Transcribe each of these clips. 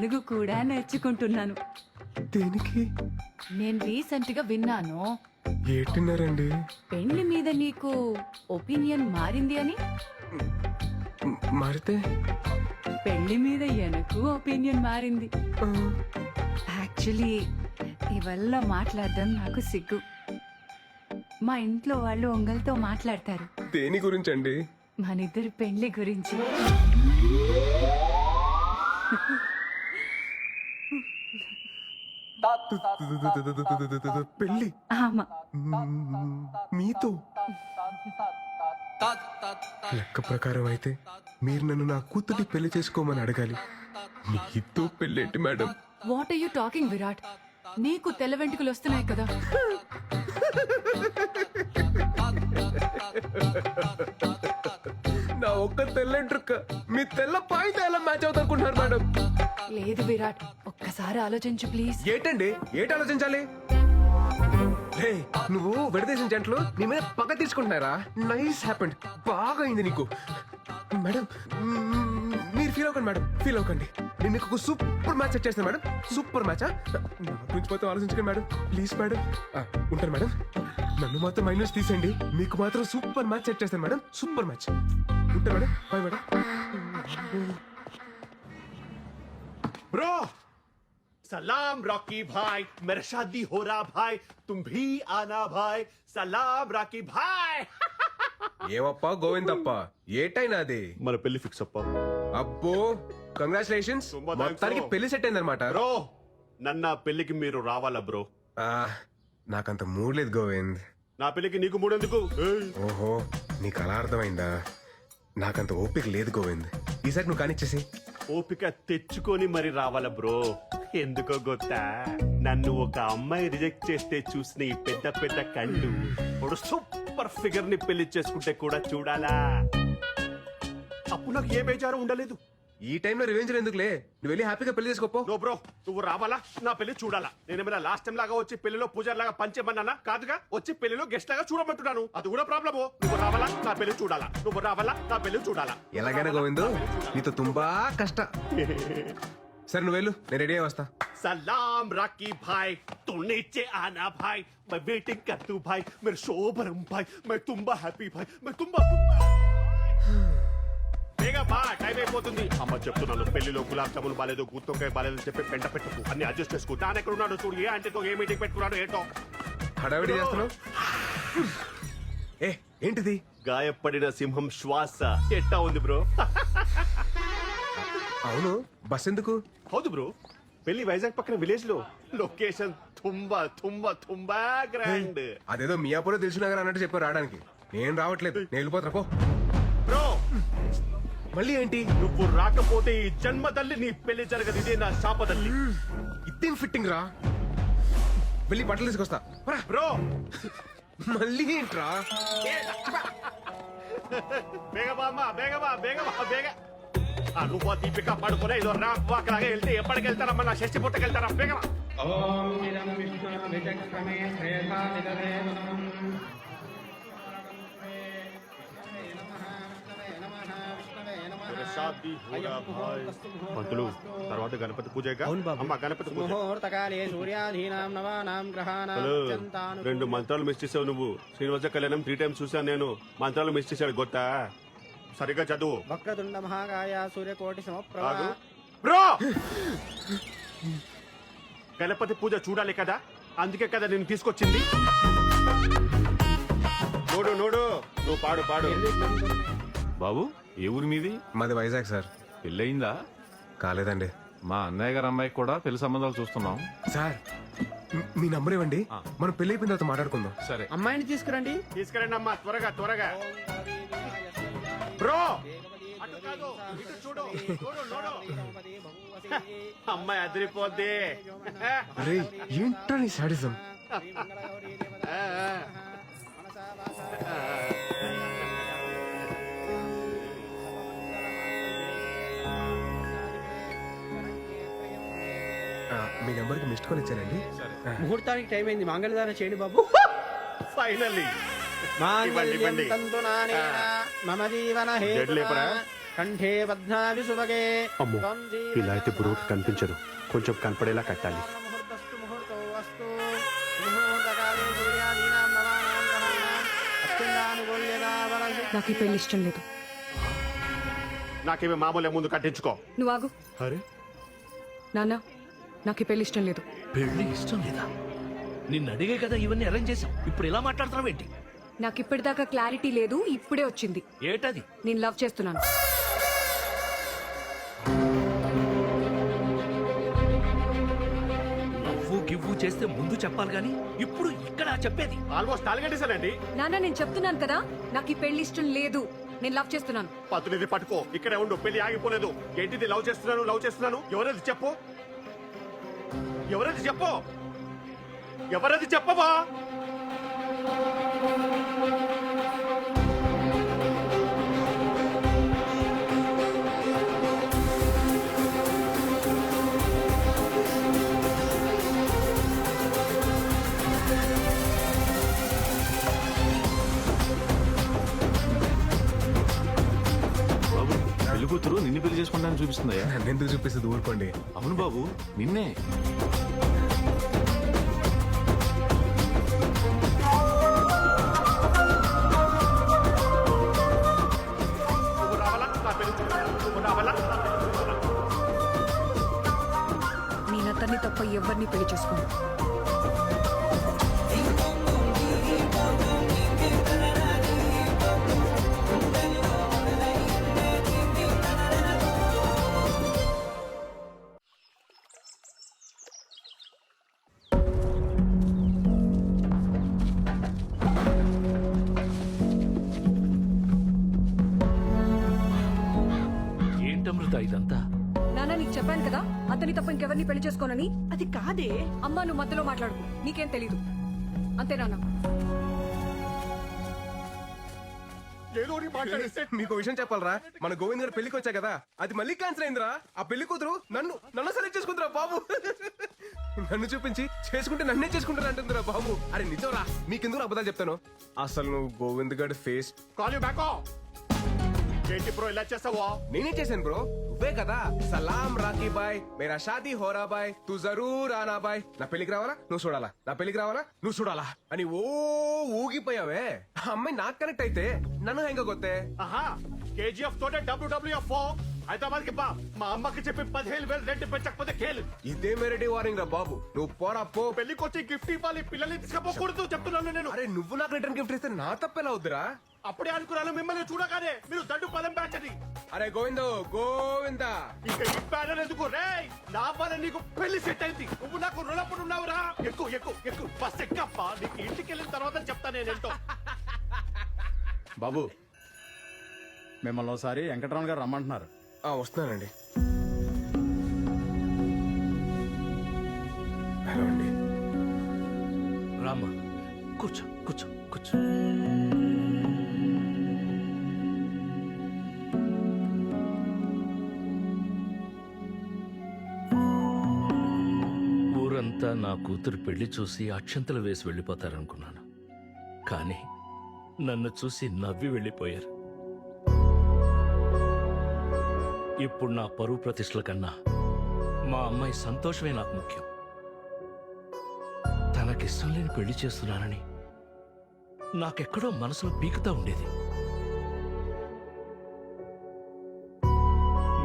తెలుగు కూడా నేర్చుకుంటున్నాను. దేనికి? నేను రీసెంట్గా విన్నాను ఏటిన్నారండి పెళ్ళి మీద నీకు ఒపీనియన్ మారింది అని? మారితే? పెళ్ళి మీద ఎనకు ఒపీనియన్ మారింది. యాక్చువల్లీ ఇవల్ల మాట్లాడడం నాకు సిగ్గు. మా ఇంట్లో వాళ్ళు ఒంగల్తో మాట్లాడతారు. దేని గురించండి? మనిద్దరి పెళ్ళి గురించి. పెళ్ళి. ఆమా మీతో. లెక్క ప్రకారం అయితే మీరు నన్ను నా కూతుర్ని పెళ్ళి చేసుకోమని అడగాలి. మీతో పెళ్ళేంటి madam? What are you talking Virat? నీకు తెల్ల వెంట్రుకలు వస్తున్నాయి కదా. నా ఒక్క తెల్లంట్రుక్క మీ తెల్ల పాయింట్ ఎలా మ్యాచ్ అవుతారుకుంటున్నారు మేడం? లేదు విరాట్. ఒక్కసారి ఆలోచించు ప్లీజ్. ఏటండి? ఏటి ఆలోచించాలి? నువ్వు విడదీసిన జంటలు నీ మీద పగ తీసుకుంటున్నారా నైస్ హ్యాపెండ్ బాగా అయింది నీకు. మేడం మ్మ్, మీరు ఫీల్ అవ్వకండి మేడం. ఫీల్ అవ్వకండి. నేను మీకు ఒక సూపర్ మ్యాచ్ సెట్ చేస్తాను మేడం. సూపర్ మ్యాచ్ గురించి పోతే ఆలోచించకండి మేడం. Please madam. ఆ, ఉంటాను మేడం. నన్ను మాత్రం మైనస్ తీసేయండి. మీకు మాత్రం సూపర్ మ్యాచ్ సెట్ చేస్తాను మేడం. సూపర్ మ్యాచ్ ఉంటాను మేడం. Bye madam. ब्रो सलाम रॉकी भाई मेरा शादी हो रहा भाई तुम भी आना भाई सलाम रॉकी भाई ఏమప్పా గోవిందప్ప ఏటైనా అది మన పెళ్లి ఫిక్స్ అప్ప అబ్బో కంగ్రాచులేషన్స్ తుంబా thanks, మొత్తానికి bro. పెళ్లి సెట్ అయిందనమాట బ్రో నన్న పెళ్లికి మీరు రావాలా బ్రో నాకంత మూడ్ లేదు గోవింద్ నా పెళ్లికి నీకు మూడెందుకు ఏయ్, ఓహో నీకు అలా అర్థమైందా నాకంత ఓపిక లేదు గోవింద్ ఈసారి నువ్వు కానిచ్చేసి ఓపిక తెచ్చుకొని మరి రావాలా బ్రో ఎందుకో గొత్తా? నన్ను ఒక అమ్మాయి రిజెక్ట్ చేస్తే చూసిన ఈ పెద్ద పెద్ద కళ్ళు ఒక సూపర్ ఫిగర్ని పెళ్ళి చేసుకుంటే కూడా చూడాలా? అప్పుడు నాకు ఏ బేజారు ఉండలేదు. ఈ టైంలో రివెంజ్ ఎందుకులే? నువ్వు వెళ్ళి హ్యాపీగా పెళ్ళి చేసుకోపో. నో బ్రో నువ్వు రావాలా? నా పెళ్ళి చూడాలా? నేనేమైనా లాస్ట్ టైం లాగా వచ్చి పెళ్ళిలో పూజారి లాగా పంచేమన్నానా కాదుగా వచ్చి పెళ్ళిలో గెస్ట్ లాగా చూడమంటున్నాను. అది కూడా ప్రాబ్లమ్. నువ్వు రావాలా? నా పెళ్ళి చూడాలా? నువ్వు రావాలా? నా పెళ్ళి చూడాలా? ఎలాగైనా గోవింద్ నీతో తుంబా కష్ట. సరే నువ్వు వెళ్ళు నేను రెడీ అయి వస్తా सलाम राकी भाई तू नीचे आना भाई मैं वेटिंग कर तू भाई मेरे शोभरम भाई मैं तुम्बा హ్యాపీ भाई मैं तुम्बा బేగా బా టైం అయిపోతుంది అమ్మ చెప్తున్నాను పెళ్లిలో గులాబ్ జామున్ బాలేదు గుత్తొక్కాయ బాలేదు చెప్పి పెంట పెట్టుకు అన్ని అడ్జస్ట్ చేసుకో దాని ఎక్కడ ఉన్నాడు చూడు ఏ అంటే ఏ మీటింగ్ పెట్టుకున్నాడు ఏంటో హడావిడి చేస్తున్నావు ఏ ఏంటిది గాయపడిన సింహం శ్వాస ఎట్టా ఉంది బ్రో అవును బస్ ఎందుకు? హౌదు బ్రో పెళ్ళి వైజాగ్ పక్కన విలేజ్లో లొకేషన్ తుంబా తుంబా తుంబా గ్రాండ్. అదేదో మియాపూర్ తెలిసినగర్ అన్నట్టు చెప్పారు రావడానికి. నేను రావట్లేదు. నేను వెళ్ళిపోతున్నా పో. బ్రో! మళ్ళీ ఏంటి? నువ్వు రాకపోతే ఈ జన్మ తల్లి నీ పెళ్ళి జరగదు ఇదే నా శాపదల్లి ఇదేం ఫిట్టింగ్ రా? వెళ్ళి బట్టలు తీసుకొస్తా. పరా. బ్రో! మళ్ళీ ఏంట్రా? బేగబా అమ్మా బేగబా బేగబా బేగ దీపిక పడుకునే వెళ్తే ఎప్పటికి నా షష్టి పుట్టకెళ్తారా పంతులు తర్వాత గణపతి పూజ. గణపతి రెండు మంత్రాలు మిస్ చేసావు నువ్వు. శ్రీనివాస కళ్యాణం త్రీ టైమ్స్ చూసాను నేను. మంత్రాలు మిస్ చేశాడు గొత్తా సరిగ్గా చదువు. వక్రతుండ మహాకాయ సూర్యకోటి సమప్రభ. బ్రో! గణపతి పూజ చూడాలి కదా? అందుకే కదా నేను తీసుకొచ్చింది. నోడు నోడు. నువ్వు పాడు పాడు. బాబు ఏ ఊరి మీది? మాది వైజాగ్ సార్. పెళ్ళయిందా? కాలేదండి. మా అన్నయ్య గారి అమ్మాయికి కూడా పెళ్ళి సంబంధాలు చూస్తున్నాం. సార్ మ్- మీ నంబర్ ఇవ్వండి. మనం పెళ్ళి అయిపోయిన తర్వాత మాట్లాడుకుందాం. సరే. అమ్మాయిని తీసుకురండి. తీసుకురండి అమ్మా త్వరగా త్వరగా. బ్రో! అటు కాదు ఇటు చూడు. చూడు నోడు. అమ్మాయి అదిరిపోద్ది. అరే ఏంట్రా నీ సాడిజం. మీ నెంబర్కి మిస్డ్ కాల్ ఇచ్చానండి ముహూర్తానికి టైం అయింది మాంగళ్యదానం చేయండి బాబు. ఫైనల్లీ మాంగళ్యం ఇవ్వండి. నానేన మమ జీవన కంఠే బధ్నాది సుభగే అమ్మో ఇలా అయితే బ్రోకి కనిపించదు. కొంచెం కనపడేలా కట్టాలి. నాకు ఈ పెళ్ళి ఇష్టం లేదు. నాకేమి మామూలే ముందు కట్టించుకో. నువ్వు ఆగు. అరే? నాన్న నాకు ఈ పెళ్ళి ఇష్టం లేదు. పెళ్ళి ఇష్టం లేదా? నిన్ను అడిగే కదా ఇవన్నీ అరేంజ్ చేసాం ఇప్పుడు ఇలా మాట్లాడుతున్నావు ఏంటి నాకు ఇప్పటిదాకా క్లారిటీ లేదు ఇప్పుడే వచ్చింది. ఏటది? నేను లవ్ చేస్తున్నాను. నవ్వు గివ్వు చేస్తే ముందు చెప్పాలి గాని ఇప్పుడు ఇక్కడ చెప్పేది. ఆల్మోస్ట్ తాలిగట్టేశానండి నాన్న నేను చెప్తున్నాను కదా నాకు ఈ పెళ్ళి ఇష్టం లేదు. నేను లవ్ చేస్తున్నాను. పత్తునిది పట్టుకో ఇక్కడే ఉండు పెళ్ళి ఆగిపోలేదు. ఏంటిది లవ్ చేస్తున్నాను లవ్ చేస్తున్నాను? ఎవరది చెప్పు? ఎవరది చెప్పు? ఎవరది చెప్పవా? కూతురు నిన్ను పెళ్ళి చేసుకుంటానని చూపిస్తుందయ్యా. నన్నెందుకు చూపిస్తుంది? ఊరుకోండి. అవును బాబు నిన్నే? నేను అతన్ని తప్ప ఎవరిని పెళ్ళి చేసుకోను ఏంటమృత ఇదంతా? నాన్న నీకు చెప్పాను కదా అతని తప్ప ఇంకెవరిని పెళ్ళి చేసుకోనని? అది కాదే. అమ్మా నువ్వు మధ్యలో మాట్లాడుకు. నీకేం తెలీదు. అంతే నాన్న. మీకు విషయం చెప్పాలరా. మన గోవింద్ గారు పెళ్ళికి వచ్చా కదా? అది మళ్ళీ క్యాన్సిల్ అయిందిరా. ఆ పెళ్ళి కూతురు నన్ను నన్ను సెలెక్ట్ చేసుకుందిరా బాబు. నన్ను చూపించి చేసుకుంటే నన్నే చేసుకుంటారు అంటుందిరా బాబు. అరే నిజంరా మీకెందుకు అబద్ధాలు చెప్తాను? అసలు నువ్వు గోవింద్ గడ్ ఫేస్ కాల్ యూ బ్యాక్ ఏంటి బ్రో ఇలా చేస్తావా నేనే చేశాను బ్రో? నువ్వే కదా? సలాం రాకీ బాయ్ మేరా షాదీ హోరా బాయ్ తు జరూర్ ఆనా బాయ్. నా పెళ్ళికి రావాలా? నువ్వు చూడాలా. నా పెళ్ళికి రావాలా? నువ్వు చూడాలా. అని ఓ ఊగిపోయావే. ఆ అమ్మాయి నాకు కనెక్ట్ అయితే నన్ను హెంగ కొత్తే ఆహా కేజీఎఫ్ తోటే డబ్ల్యూడబ్ల్యూఎఫ్ హైదరాబాద్కి బా. మా అమ్మకి చెప్పి పదిహేను వేలు రెంట్ పెంచకపోతే కేలు. ఇదే మెరటి వారింగ్ రా బాబు. నువ్వు పోరా పో. పెళ్ళికి వచ్చి గిఫ్ట్ ఇవ్వాలి పిల్లల్ని తీసుకపోకూడదు చెప్తున్నాను నేను. అరే నువ్వు నాకు రిటర్న్ గిఫ్ట్ ఇస్తే నా తప్పెలా అవుద్దిరా? అప్పుడే అనుకున్నాను మిమ్మల్ని చూడగానే మీరు దండు పదం అని అరే గోవిందో గోవిందా. ఇక ఈ ఎందుకు? రే నా వల్ల నీకు పెళ్ళి సెట్ అయింది. నువ్వు నాకు రుణపడి ఉన్నావురా. ఎక్కువ ఎక్కువ ఎక్కువ బస్ ఎక్కప్ప? నీకు ఇంటికి వెళ్ళిన తర్వాత చెప్తా నేనేంటో బాబు మిమ్మల్ని ఒకసారి వెంకటరమణ గారు రమ్మంటున్నారు. వస్తున్నానండి. హలో అండి. రామ్మా కూర్చో కూర్చో కూర్చో. ఊరంతా నా కూతురు పెళ్ళి చూసి అక్షంతలు వేసి వెళ్ళిపోతారనుకున్నాను. కానీ నన్ను చూసి నవ్వి వెళ్ళిపోయారు. ఇప్పుడు నా పరువు ప్రతిష్టల కన్నా మా అమ్మాయి సంతోషమే నాకు ముఖ్యం. తనకిష్టం లేని పెళ్ళి చేస్తున్నానని నాకెక్కడో మనసులో పీకుతా ఉండేది.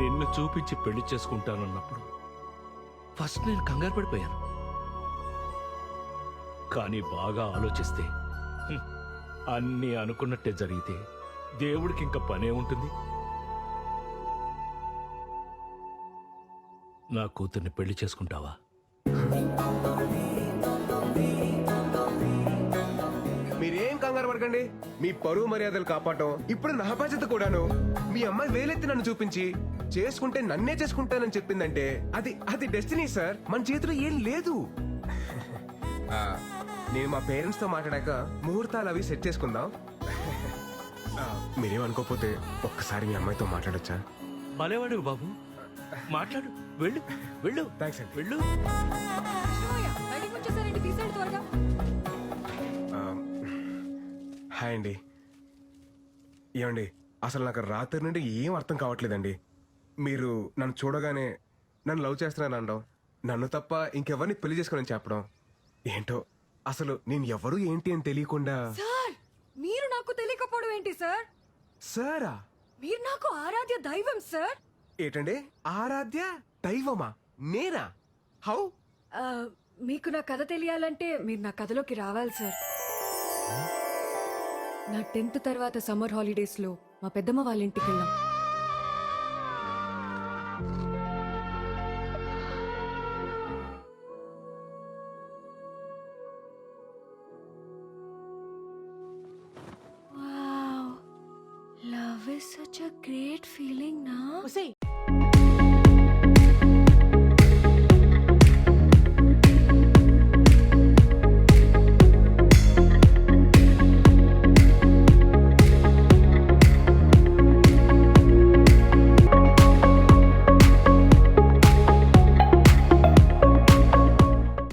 నిన్ను చూపించి పెళ్ళి చేసుకుంటానన్నప్పుడు ఫస్ట్ నేను కంగారు పడిపోయాను. కానీ బాగా ఆలోచిస్తే అన్నీ అనుకున్నట్టే జరిగితే దేవుడికి ఇంకా పనే ఉంటుంది. నా కూతుర్ని పెళ్ళి చేసుకుంటావా? మీరేం కంగారు పడకండి. మీ పరువు మర్యాదలు కాపాడటం ఇప్పుడు నా బాధ్యత కూడాను. మీ అమ్మాయి వేలెత్తి నన్ను చూపించి చేసుకుంటే నన్నే చేసుకుంటానని చెప్పిందంటే అది అది డెస్టినీ సార్. మన చేతిలో ఏం లేదు. ఆ, నేను మా పేరెంట్స్తో మాట్లాడాక ముహూర్తాలు అవి సెట్ చేసుకుందాం. ఆ, మీరేం అనుకోకపోతే ఒక్కసారి మీ అమ్మాయితో మాట్లాడొచ్చా? భలేవాడు బాబు. మాట్లాడు వెళ్ళు వెళ్ళు థ్యాంక్స్ అండి. వెళ్ళు. హాయ్ అండి. ఏమండి అసలు నాకు రాత్రి నుండి ఏం అర్థం కావట్లేదండి. మీరు నన్ను చూడగానే నన్ను లవ్ చేస్తున్నాను అనడం నన్ను తప్ప ఇంకెవరిని పెళ్ళి చేసుకోనని చెప్పడం. ఏంటో అసలు నేను ఎవరు ఏంటి అని తెలియకుండా సార్ మీరు నాకు తెలియకపోవడం ఏంటి సార్? సారా? మీరు నాకు ఆరాధ్య దైవం సార్? ఏంటండి? ఆరాధ్య దైవమా? నేనా? హౌ? ఆ, మీకు నా కథ తెలియాలంటే మీరు నా కథలోకి రావాలి సార్. నా టెన్త్ తర్వాత సమ్మర్ హాలిడేస్లో మా పెద్దమ్మ వాళ్ళ ఇంటికి వెళ్ళాం